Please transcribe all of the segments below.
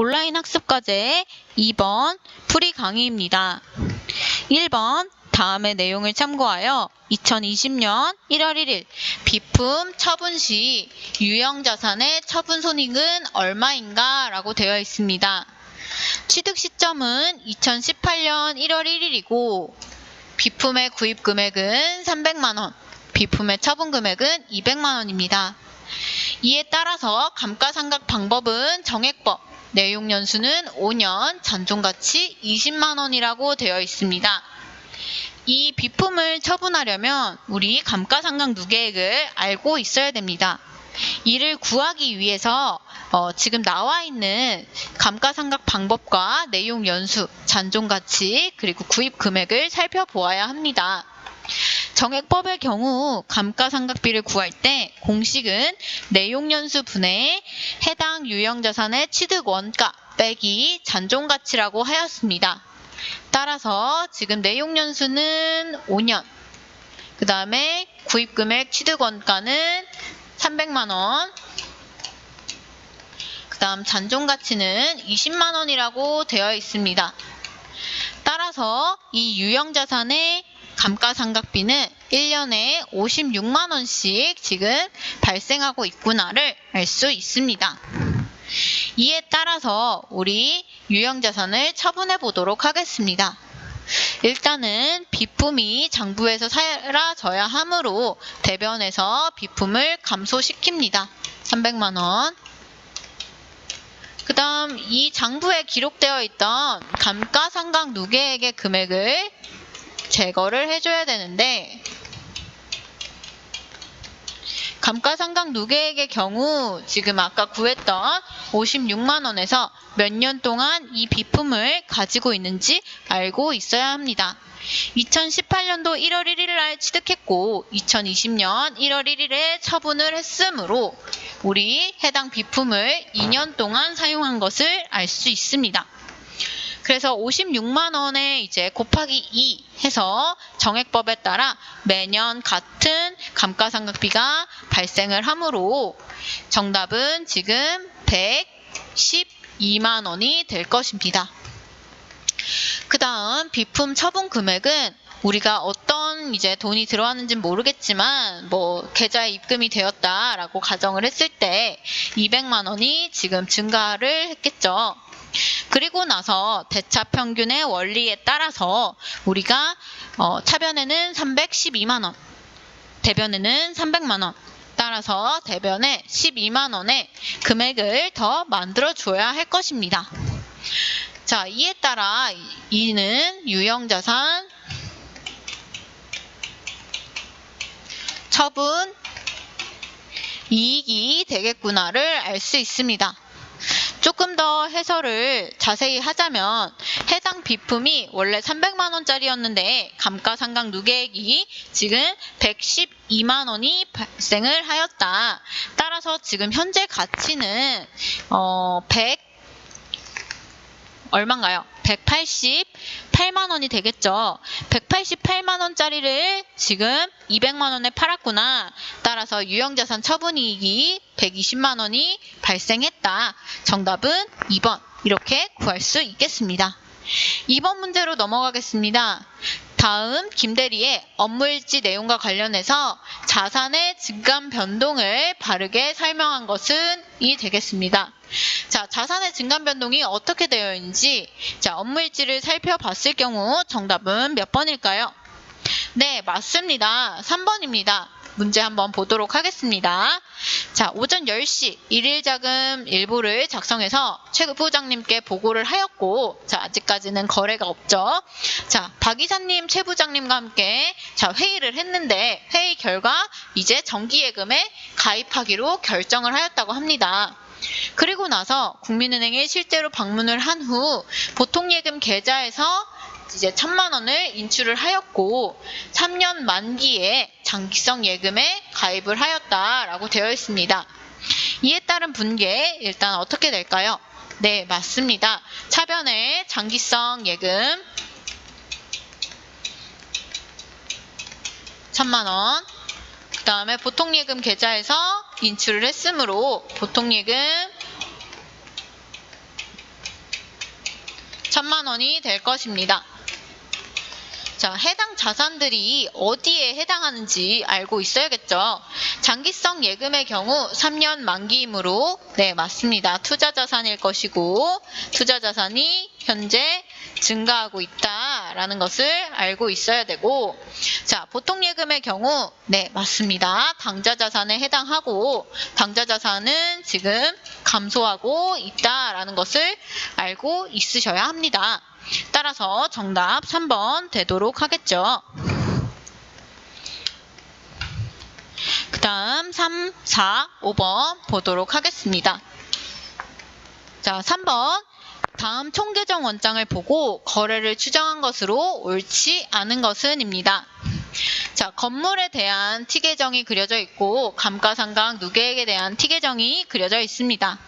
온라인 학습 과제 2번 풀이 강의입니다. 1번 다음의 내용을 참고하여 2020년 1월 1일 비품 처분 시 유형 자산의 처분 손익은 얼마인가 라고 되어 있습니다. 취득 시점은 2018년 1월 1일이고 비품의 구입 금액은 300만원, 비품의 처분 금액은 200만원입니다. 이에 따라서 감가상각 방법은 정액법, 내용 연수는 5년, 잔존가치 20만원이라고 되어 있습니다. 이 비품을 처분하려면 우리 감가상각 누계액을 알고 있어야 됩니다. 이를 구하기 위해서 어, 지금 나와 있는 감가상각 방법과 내용 연수, 잔존가치, 그리고 구입 금액을 살펴보아야 합니다. 정액법의 경우 감가상각비를 구할 때 공식은 내용연수 분의 해당 유형자산의 취득 원가 빼기 잔존가치라고 하였습니다. 따라서 지금 내용연수는 5년, 그 다음에 구입금액 취득 원가는 300만원, 그 다음 잔존가치는 20만원이라고 되어 있습니다. 따라서 이 유형 자산의 감가상각비는 1년에 56만 원씩 지금 발생하고 있구나를 알 수 있습니다. 이에 따라서 우리 유형 자산을 처분해 보도록 하겠습니다. 일단은 비품이 장부에서 사라져야 하므로 대변에서 비품을 감소시킵니다. 300만 원. 그 다음 이 장부에 기록되어 있던 감가상각 누계액의 금액을 제거를 해줘야 되는데 감가상각 누계액의 경우 지금 아까 구했던 56만 원에서 몇 년 동안 이 비품을 가지고 있는지 알고 있어야 합니다. 2018년도 1월 1일 날 취득했고 2020년 1월 1일에 처분을 했으므로 우리 해당 비품을 2년 동안 사용한 것을 알 수 있습니다. 그래서 56만 원에 이제 곱하기 2 해서 정액법에 따라 매년 같은 감가상각비가 발생을 하므로 정답은 지금 112만 원이 될 것입니다. 그 다음 비품 처분 금액은 우리가 어떤 이제 돈이 들어왔는지 모르겠지만 뭐 계좌에 입금이 되었다라고 가정을 했을 때 200만 원이 지금 증가를 했겠죠. 그리고 나서 대차 평균의 원리에 따라서 우리가 어, 차변에는 312만 원, 대변에는 300만 원. 따라서 대변에 12만 원의 금액을 더 만들어 줘야 할 것입니다. 자, 이에 따라 이는 유형 자산 처분 이익이 되겠구나를 알 수 있습니다. 조금 더 해설을 자세히 하자면 해당 비품이 원래 300만 원짜리였는데 감가상각 누계액이 지금 112만 원이 발생을 하였다. 따라서 지금 현재 가치는 어, 100 얼마인가요? 188만 원이 되겠죠. 188만 원짜리를 지금 200만 원에 팔았구나. 따라서 유형자산 처분이익이 120만 원이 발생했다. 정답은 2번. 이렇게 구할 수 있겠습니다. 2번 문제로 넘어가겠습니다. 다음 김대리의 업무일지 내용과 관련해서 자산의 증감 변동을 바르게 설명한 것은 이 되겠습니다. 자, 자산의 증감 변동이 어떻게 되어 있는지 자, 업무일지를 살펴봤을 경우 정답은 몇 번일까요? 네, 맞습니다. 3번입니다. 문제 한번 보도록 하겠습니다. 자, 오전 10시 일일 자금 일부를 작성해서 최 부장님께 보고를 하였고, 자, 아직까지는 거래가 없죠. 자, 박 이사님, 최 부장님과 함께 자, 회의를 했는데 회의 결과 이제 정기예금에 가입하기로 결정을 하였다고 합니다. 그리고 나서 국민은행에 실제로 방문을 한 후 보통예금 계좌에서 이제 천만 원을 인출을 하였고 3년 만기에 장기성 예금에 가입을 하였다라고 되어 있습니다. 이에 따른 분계 일단 어떻게 될까요? 네, 맞습니다. 차변에 장기성 예금 천만 원. 그 다음에 보통예금 계좌에서 인출을 했으므로 보통예금 천만 원이 될 것입니다. 자, 해당 자산들이 어디에 해당하는지 알고 있어야겠죠. 장기성 예금의 경우 3년 만기이므로 네, 맞습니다. 투자 자산일 것이고 투자 자산이 현재 증가하고 있다라는 것을 알고 있어야 되고 자, 보통 예금의 경우 네, 맞습니다. 당좌 자산에 해당하고 당좌 자산은 지금 감소하고 있다라는 것을 알고 있으셔야 합니다. 따라서 정답 3번 되도록 하겠죠. 그 다음 3, 4, 5번 보도록 하겠습니다. 자, 3번. 다음 총계정 원장을 보고 거래를 추정한 것으로 옳지 않은 것은입니다. 자, 건물에 대한 티계정이 그려져 있고 감가상각 누계액에 대한 티계정이 그려져 있습니다.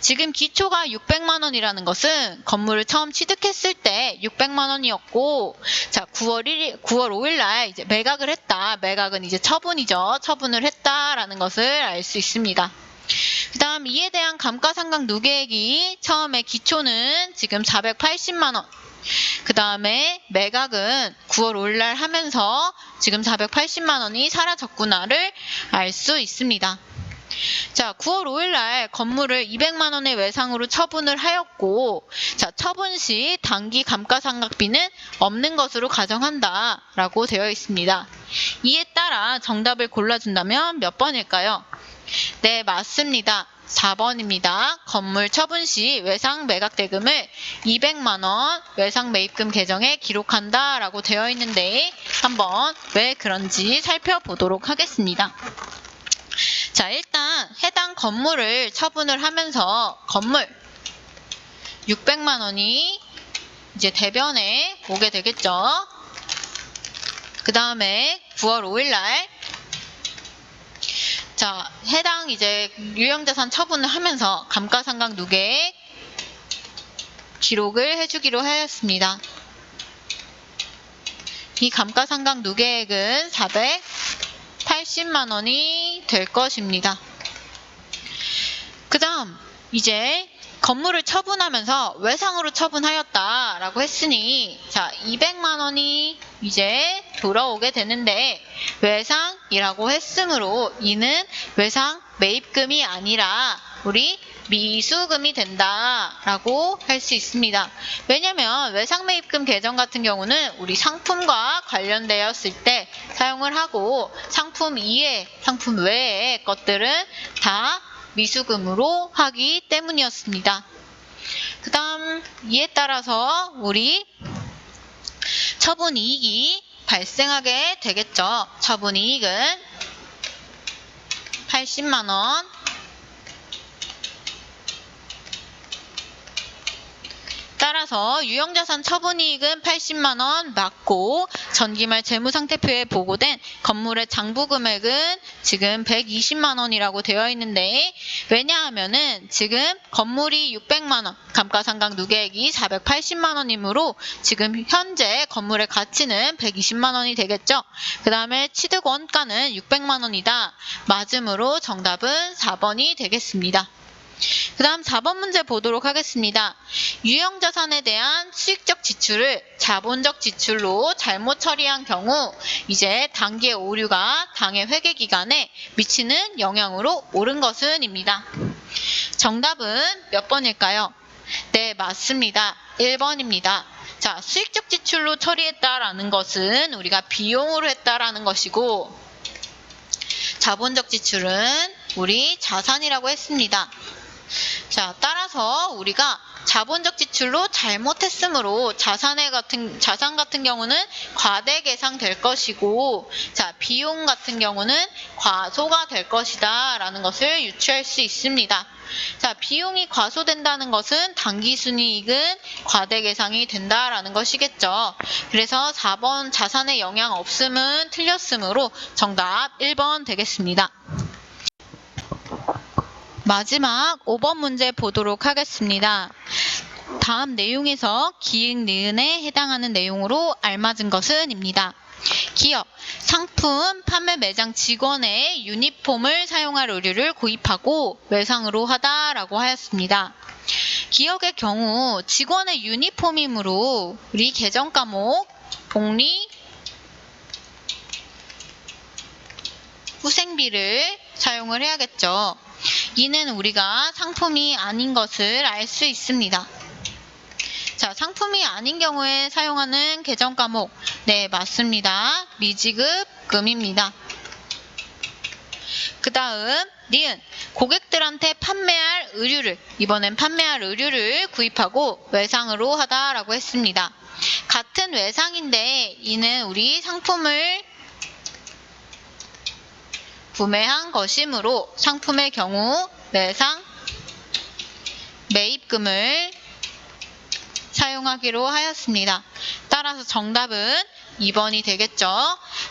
지금 기초가 600만 원이라는 것은 건물을 처음 취득했을 때 600만 원이었고 자 9월 1일 9월 5일 날 이제 매각을 했다. 매각은 이제 처분이죠. 처분을 했다라는 것을 알 수 있습니다. 그 다음 이에 대한 감가상각 누계액이 처음에 기초는 지금 480만 원. 그 다음에 매각은 9월 5일 날 하면서 지금 480만 원이 사라졌구나를 알 수 있습니다. 자, 9월 5일 날 건물을 200만 원의 외상으로 처분을 하였고, 자, 처분 시 단기 감가상각비는 없는 것으로 가정한다 라고 되어 있습니다. 이에 따라 정답을 골라준다면 몇 번일까요? 네, 맞습니다. 4번입니다. 건물 처분 시 외상 매각 대금을 200만 원 외상 매입금 계정에 기록한다 라고 되어 있는데 한번 왜 그런지 살펴보도록 하겠습니다. 자, 일단 해당 건물을 처분을 하면서 건물 600만 원이 이제 대변에 오게 되겠죠. 그 다음에 9월 5일 날 자, 해당 이제 유형자산 처분을 하면서 감가상각 누계액 기록을 해주기로 하였습니다. 이 감가상각 누계액은 480만 원이 될 것입니다. 그 다음 이제 건물을 처분하면서 외상으로 처분하였다라고 했으니 자 200만 원이 이제 돌아오게 되는데 외상이라고 했으므로 이는 외상 매입금이 아니라 우리 미수금이 된다라고 할 수 있습니다. 왜냐면 외상 매입금 계정 같은 경우는 우리 상품과 관련되었을 때 사용을 하고 상품 이외, 상품 외의 것들은 다 미수금으로 하기 때문이었습니다. 그 다음 이에 따라서 우리 처분 이익이 발생하게 되겠죠. 처분 이익은 80만 원 따라서 유형자산 처분이익은 80만 원 맞고 전기말 재무상태표에 보고된 건물의 장부 금액은 지금 120만 원이라고 되어 있는데 왜냐하면은 지금 건물이 600만 원, 감가상각 누계액이 480만 원이므로 지금 현재 건물의 가치는 120만 원이 되겠죠. 그 다음에 취득 원가는 600만 원이다. 맞음으로 정답은 4번이 되겠습니다. 그 다음 4번 문제 보도록 하겠습니다. 유형자산에 대한 수익적 지출을 자본적 지출로 잘못 처리한 경우 이제 단기의 오류가 당해 회계 기간에 미치는 영향으로 옳은 것은입니다. 정답은 몇 번일까요? 네, 맞습니다. 1번입니다. 자, 수익적 지출로 처리했다라는 것은 우리가 비용으로 했다라는 것이고 자본적 지출은 우리 자산이라고 했습니다. 자, 따라서 우리가 자본적 지출로 잘못했으므로 자산의 같은 자산 같은 경우는 과대 계상될 것이고 자, 비용 같은 경우는 과소가 될 것이다라는 것을 유추할 수 있습니다. 자, 비용이 과소된다는 것은 단기 순이익은 과대 계상이 된다라는 것이겠죠. 그래서 4번 자산의 영향 없음은 틀렸으므로 정답 1번 되겠습니다. 마지막 5번 문제 보도록 하겠습니다. 다음 내용에서 기획 니은에 해당하는 내용으로 알맞은 것은 입니다. 기업, 상품, 판매 매장 직원의 유니폼을 사용할 의류를 구입하고 외상으로 하다라고 하였습니다. 기억의 경우 직원의 유니폼이므로 우리 개정 과목 복리 후생비를 사용을 해야겠죠. 이는 우리가 상품이 아닌 것을 알 수 있습니다. 자, 상품이 아닌 경우에 사용하는 개정 과목. 네, 맞습니다. 미지급금입니다. 그 다음, 니은. 고객들한테 판매할 의류를, 이번엔 판매할 의류를 구입하고 외상으로 하다라고 했습니다. 같은 외상인데, 이는 우리 상품을 구매한 것이므로 상품의 경우 외상, 매입금을 사용하기로 하였습니다. 따라서 정답은 2번이 되겠죠.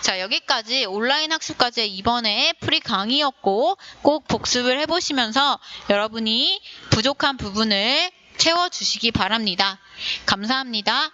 자, 여기까지 온라인 학습과제 2번의 프리 강의였고 꼭 복습을 해보시면서 여러분이 부족한 부분을 채워주시기 바랍니다. 감사합니다.